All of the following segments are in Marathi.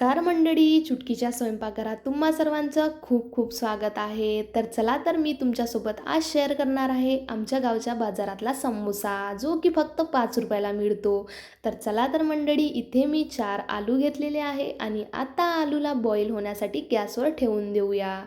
नमस्कार मंडळी चुटकीच्या स्वयंपाकघरात तुम्हा सर्वांचं खूप खूप स्वागत आहे. तर चला तर मी तुमच्यासोबत आज शेअर करणार आहे आमच्या गावच्या बाजारातला समोसा जो की फक्त पाच रुपयाला मिळतो. तर चला तर मंडळी इथे मी चार आलू घेतलेले आहे आणि आता आलूला बॉईल होण्यासाठी गॅसवर ठेवून देऊया.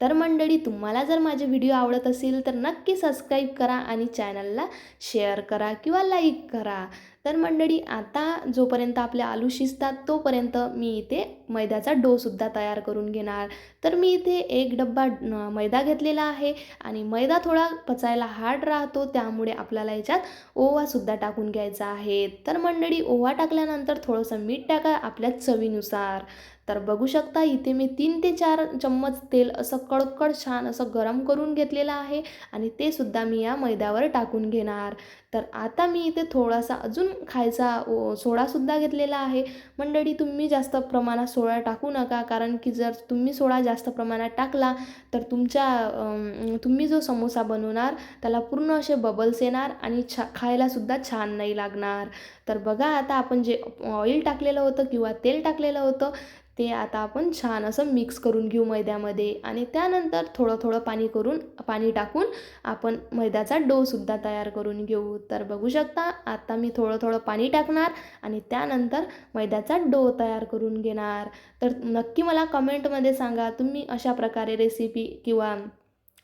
तर मंडळी तुम्हाला जर माझे व्हिडिओ आवडत असेल तर नक्की सबस्क्राईब करा आणि चॅनलला शेअर करा किंवा लाईक करा. तर मंडळी आता जोपर्यंत आपले आलू शिजतात तोपर्यंत मी इथे मैद्याचा डोसुद्धा तयार करून घेणार. तर मी इथे एक डब्बा मैदा घेतलेला आहे आणि मैदा थोडा पचायला हार्ड राहतो त्यामुळे आपल्याला याच्यात ओवासुद्धा टाकून घ्यायचा आहे. तर मंडळी ओवा टाकल्यानंतर थोडंसं मीठ टाका आपल्या चवीनुसार. तर बघू शकता इथे मी तीन ते चार चम्मच तेल असं कडकड छान असं गरम करून घेतलेलं आहे आणि ते सुद्धा मी या मैद्यावर टाकून घेणार. तर आता मी इथे थोडासा अजून खायचा सोडासुद्धा घेतलेला आहे. मंडळी तुम्ही जास्त प्रमाणात सोडा टाकू नका कारण की जर तुम्ही सोडा जास्त प्रमाणात टाकला तर तुमच्या तुम्ही जो समोसा बनवणार त्याला पूर्ण असे बबल्स येणार आणि छा खायलासुद्धा छान नाही लागणार. तर बघा आता आपण जे ऑइल टाकलेलं होतं किंवा तेल टाकलेलं होतं ते आता आपण छान असं मिक्स करून घेऊ मैद्यामध्ये. आणि त्यानंतर थोडं थोडं पाणी करून पाणी टाकून आपण मैद्याचा डोसुद्धा तयार करून घेऊ. तर बघू शकता आता मी थोडं थोडं पाणी टाकणार आणि त्यानंतर मैद्याचा डो तयार करून घेणार. तर नक्की मला कमेंटमध्ये सांगा तुम्ही अशा प्रकारे रेसिपी किंवा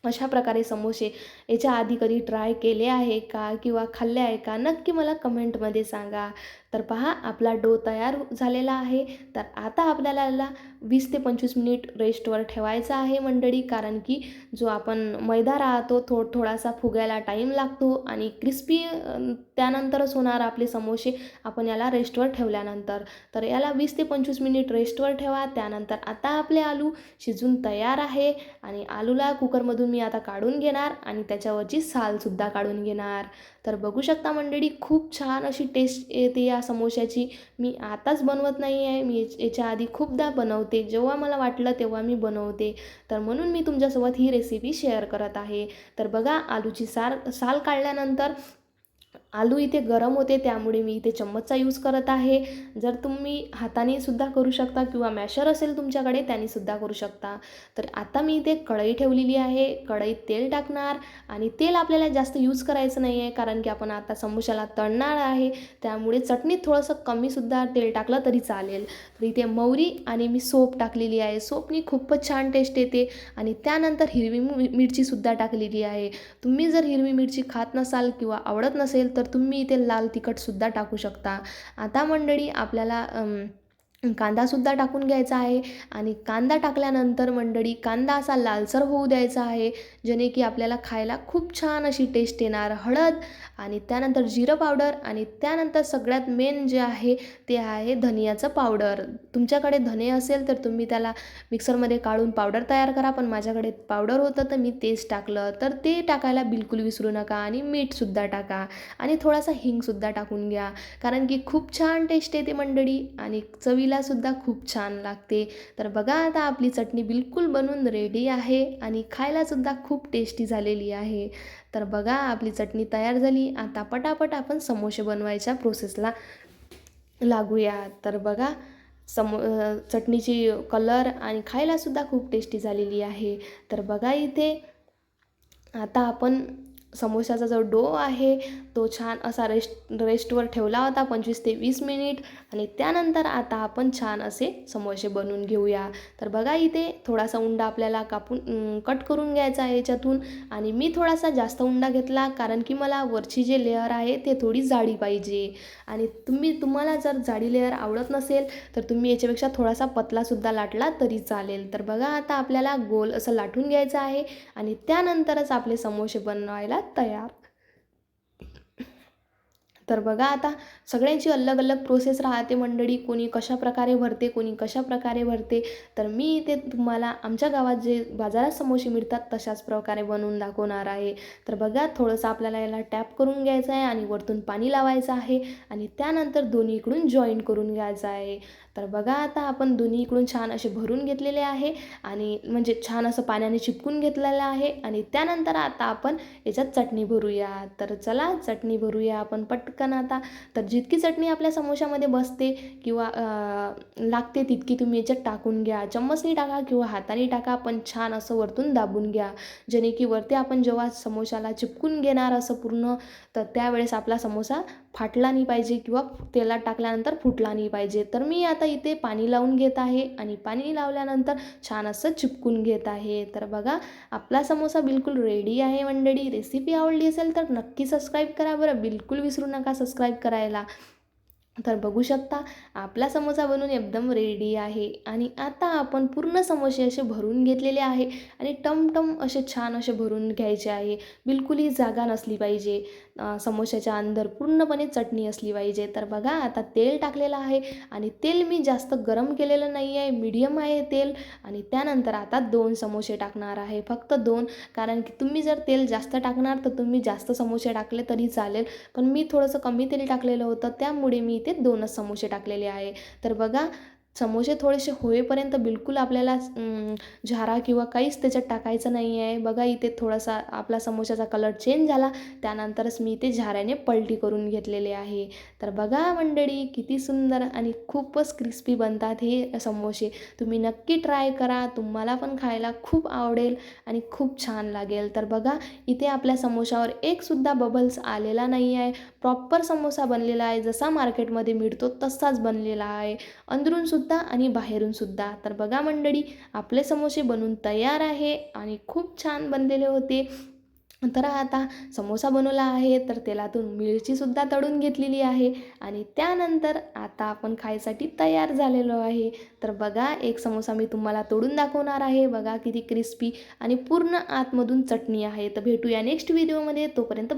अशा प्रकारे समोसे याच्या आधी कधी ट्राय केले आहे का किंवा खाल्ले आहे का? नक्की मला कमेंटमध्ये सांगा. तर पहा आपला डो तयार झालेला आहे. तर आता आपल्याला याला वीस ते पंचवीस मिनिट रेस्टवर ठेवायचा आहे मंडळी कारण की जो आपण मैदा राहतो थो थोडासा फुगायला टाईम लागतो आणि क्रिस्पी त्यानंतरच होणार आपले समोसे आपण याला रेस्टवर ठेवल्यानंतर. तर याला वीस ते पंचवीस मिनिट रेस्टवर ठेवा. त्यानंतर आता आपले आलू शिजून तयार आहे आणि आलूला कुकरमधून मी आता काढून घेणार आणि त्याच्यावरची सालसुद्धा काढून घेणार. तर बघू शकता मंडळी खूप छान अशी टेस्ट येते या समोश्याची. मी आताच बनवत नाही आहे मी याच्या आधी खूपदा बनवते. जेव्हा मला वाटलं तेव्हा मी बनवते. तर म्हणून मी तुमच्यासोबत ही रेसिपी शेअर करत आहे. तर बघा आलूची सार साल काढल्यानंतर आलू इथे गरम होते त्यामुळे मी इथे चम्मचचा यूज करत आहे. जर तुम्ही हाताने सुद्धा करू शकता किंवा मॅशर असेल तुमच्याकडे त्याने सुद्धा करू शकता. तर आता मी इथे कढई ठेवलेली आहे. कढईत तेल टाकणार आणि तेल आपल्याला जास्त यूज करायचं नाही आहे कारण की आपण आता समोशाला तळणार आहे. त्यामुळे चटणीत थोडंसं कमीसुद्धा तेल टाकलं तरी चालेल. तर इथे मौरी आणि मी सोप टाकलेली आहे. सोपनी खूपच छान टेस्ट येते आणि त्यानंतर हिरवी मिरचीसुद्धा टाकलेली आहे. तुम्ही जर हिरवी मिरची खात नसाल किंवा आवडत नसेल तर तुम्ही इथे लाल तिखटसुद्धा टाकू शकता. आता मंडळी आपल्याला कांदासुद्धा टाकून घ्यायचा आहे. आणि कांदा टाकल्यानंतर मंडळी कांदा असा लालसर होऊ द्यायचा आहे जेणे की आपल्याला खायला खूप छान अशी टेस्ट येणार. हळद आणि त्यानंतर जिरं पावडर आणि त्यानंतर सगळ्यात मेन जे आहे ते आहे धनियाचं पावडर. तुमच्याकडे धने असेल तर तुम्ही त्याला मिक्सरमध्ये काढून पावडर तयार करा पण माझ्याकडे पावडर होतं तर मी तेच टाकलं. तर ते टाकायला बिलकुल विसरू नका आणि मीठसुद्धा टाका. आणि थोडासा हिंगसुद्धा टाकून घ्या. कारण की खूप छान टेस्ट येते मंडळी. आणि चवीला सुद्धा खूप छान लागते. तर बघा आता आपली चटणी बिलकुल बनून रेडी आहे आणि खायलासुद्धा खूप टेस्टी झालेली आहे. तर बघा आपली चटणी तयार झाली. आता पटापट आपण समोसे बनवायच्या प्रोसेसला लागूया. तर बघा समो चटणीची कलर आणि खायलासुद्धा खूप टेस्टी झालेली आहे. तर बघा इथे आता आपण समोश्याचा जो डो आहे तो छान असा रेस्ट रेस्टवर ठेवला होता पंचवीस ते वीस मिनिट आणि त्यानंतर आता आपण छान असे समोसे बनवून घेऊया. तर बघा इथे थोडासा उंडा आपल्याला कापून कट करून घ्यायचा आहे याच्यातून आणि मी थोडासा जास्त उंडा घेतला कारण की मला वरची जे लेअर आहे ते थोडी जाडी पाहिजे. आणि तुम्ही तुम्हाला जर जाडी लेअर आवडत नसेल तर तुम्ही याच्यापेक्षा थोडासा पतलासुद्धा लाटला तरी चालेल. तर बघा आता आपल्याला गोल असं लाटून घ्यायचं आहे आणि त्यानंतरच आपले समोसे बनवायला तयार. तर बघा आता सगळ्यांची अलग अलग प्रोसेस राहते मंडळी. कोणी कशा प्रकारे भरते कोणी कशा प्रकारे भरते. तर मी इथे तुम्हाला आमच्या गावात जे बाजारात समोसे मिळतात तशाच प्रकारे बनवून दाखवणार आहे. तर बघा थोडंसं आपल्याला याला टॅप करून घ्यायचं आहे आणि वरतून पाणी लावायचं आहे. आणि त्यानंतर दोन्हीकडून जॉईन करून घ्यायचं आहे. तर बघा आता आपण दोन्ही इकडून छान असे भरून घेतलेले आहे आणि म्हणजे छान असं पाण्याने चिपकून घेतलेलं आहे आणि त्यानंतर आता आपण याच्यात चटणी भरूया. तर चला चटणी भरूया आपण पटकन आता. तर जितकी चटणी आपल्या समोशामध्ये बसते किंवा लागते तितकी तुम्ही याच्यात टाकून घ्या. चम्मचनी टाका किंवा हाताने टाका पण छान असं वरतून दाबून घ्या. जेणे की वरती आपण जेव्हा समोशाला चिपकून घेणार असं पूर्ण तर त्यावेळेस आपला समोसा फाटला नाही पाहिजे किंवा तेलात टाकल्यानंतर फुटला नाही पाहिजे. तर मी आता इथे पाणी लावून घेत आहे आणि पाणी लावल्यानंतर छान असं चिपकून घेत आहे. तर बघा आपला समोसा बिलकुल रेडी आहे मंडळी. रेसिपी आवडली असेल तर नक्की सबस्क्राईब करा बरं. बिलकुल विसरू नका सबस्क्राईब करायला. तर बघू शकता आपला समोसा बनवून एकदम रेडी आहे आणि आता आपण पूर्ण समोसे असे भरून घेतलेले आहे आणि टमटम असे छान असे भरून घ्यायचे आहे. बिलकुलही जागा नसली पाहिजे. समोशाच्या अंदर पूर्णपणे चटणी असली पाहिजे. तर बघा आता तेल टाकलेलं आहे आणि तेल मी जास्त गरम केलेलं नाही आहे मीडियम आहे तेल आणि त्यानंतर आता दोन समोसे टाकणार आहे. फक्त दोन कारण की तुम्ही जर तेल जास्त टाकणार तर तुम्ही जास्त समोसे टाकले तरी चालेल. पण मी थोडंसं कमी तेल टाकलेलं होतं त्यामुळे मी इथे दोनच समोसे टाकलेले आहे. तर बघा समोसे थोडेसे होईपर्यंत बिलकुल आपल्याला झारा किंवा काहीच त्याच्यात टाकायचं नाही आहे बघा इथे थोडासा आपला समोशाचा कलर चेंज झाला. त्यानंतरच मी इथे झाऱ्याने पलटी करून घेतलेले आहे. तर बघा मंडळी किती सुंदर आणि खूपच क्रिस्पी बनतात हे समोसे. तुम्ही नक्की ट्राय करा. तुम्हाला पण खायला खूप आवडेल आणि खूप छान लागेल. तर बघा इथे आपल्या समोशावर एकसुद्धा बबल्स आलेला नाही आहे प्रॉपर समोसा बनलेला आहे. जसा मार्केटमध्ये मिळतो तसाच बनलेला आहे. अंदरून सुद्धा आणि बाहेरून सुद्धा. तर बघा मंडळी आपले समोसे बनून तयार आहे आणि खूप छान बनलेले होते. तर आता समोसा बनवला आहे तर तेलातून मिरचीसुद्धा तळून घेतलेली आहे आणि त्यानंतर आता आपण खायसाठी तयार झालेलो आहे. तर बघा एक समोसा मी तुम्हाला तोडून दाखवणार आहे. बघा किती क्रिस्पी आणि पूर्ण आतमधून चटणी आहे. तर भेटूया नेक्स्ट व्हिडिओमध्ये तोपर्यंत